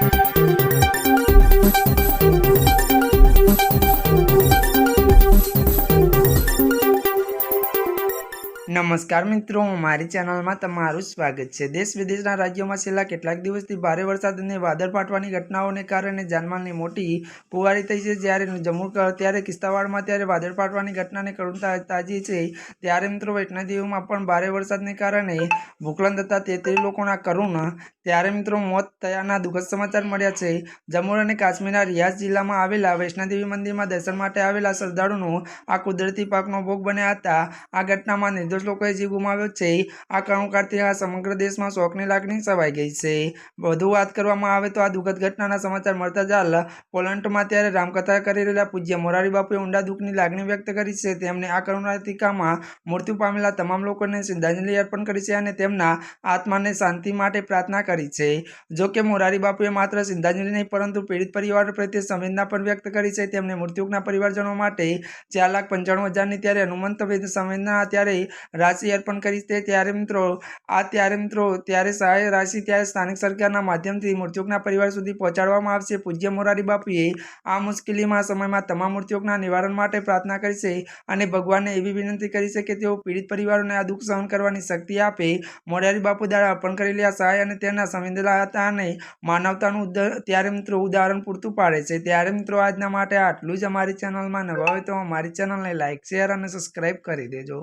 Thank you. નમસ્કાર મિત્રો, મારી ચેનલમાં તમારું સ્વાગત છે. દેશ વિદેશના રાજ્યોમાં છેલ્લા કેટલાક દિવસથી ભારે વરસાદ અને વાદળ ફાટવાની ઘટનાઓને કારણે જાનમાલની મોટી પુવારી થઈ છે. જ્યારે જમ્મુ ત્યારે કિસ્તાવાડમાં ત્યારે વાદળ ફાટવાની ઘટનાને કરુણતા તાજી છે. ત્યારે મિત્રો, વૈષ્ણોદેવીમાં પણ ભારે વરસાદને કારણે ભૂકલન થતા તેત્રીસ લોકોના કરુણ. ત્યારે મિત્રો, મોત થયાના દુઃખદ સમાચાર મળ્યા છે. જમ્મુ અને કાશ્મીરના રિયાઝ જિલ્લામાં આવેલા વૈષ્ણોદેવી મંદિરમાં દર્શન માટે આવેલા શ્રદ્ધાળુનો આ કુદરતી પાકનો ભોગ બન્યા હતા. આ ઘટનામાં નિર્દોષ લોકોએ જીવ ગુમાવ્યો છે. આ કરુણકારથી આ સમગ્ર દેશમાં શોકની લાગણી છવાઈ ગઈ છે. વધુ વાત કરવામાં આવે તો આ દુઃખદ ઘટનાના સમાચાર મળતા જ હાલ પોલેન્ડમાં ત્યારે રામકથા કરી રહેલા પૂજ્ય મોરારી બાપુએ ઊંડા દુઃખની લાગણી વ્યક્ત કરી છે. તેમણે આ કરુણાતિકામાં મૃત્યુ પામેલા તમામ લોકોને શ્રદ્ધાંજલિ અર્પણ કરી છે અને તેમના આત્માને શાંતિ માટે પ્રાર્થના કરી છે. જો કે મોરારી બાપુએ માત્ર શ્રદ્ધાંજલિ નહીં, પરંતુ પીડિત પરિવાર પ્રત્યે સંવેદના પણ વ્યક્ત કરી છે. તેમણે મૃત્યુના પરિવારજનો માટે ચાર લાખ પંચાણું હજારની ત્યારે હનુમંત વેદ સંવેદના ત્યારે રાશિ અર્પણ કરી તે ત્યારે મિત્રો, આ ત્યારે મિત્રો, ત્યારે સહાય રાશિ ત્યારે સ્થાનિક સરકારના માધ્યમથી મૃત્યુકના પરિવાર સુધી પહોંચાડવામાં આવશે. પૂજ્ય મોરારી બાપુએ આ મુશ્કેલીમાં સમયમાં તમામ મૃત્યુકના નિવારણ માટે પ્રાર્થના કરી અને ભગવાનને એવી વિનંતી કરી છે કે તેઓ પીડિત પરિવારોને આ દુઃખ સહન કરવાની શક્તિ આપે. મોરારી બાપુ દ્વારા અર્પણ કરેલી આ સહાય અને તેના સંવેદના હતા અને માનવતાનું ત્યારે મિત્રો, ઉદાહરણ પૂરતું પાડે છે. ત્યારે મિત્રો, આજના માટે આટલું જ અમારી ચેનલમાં નવા હોય તો અમારી ચેનલને લાઇક શેર અને સબસ્ક્રાઈબ કરી દેજો.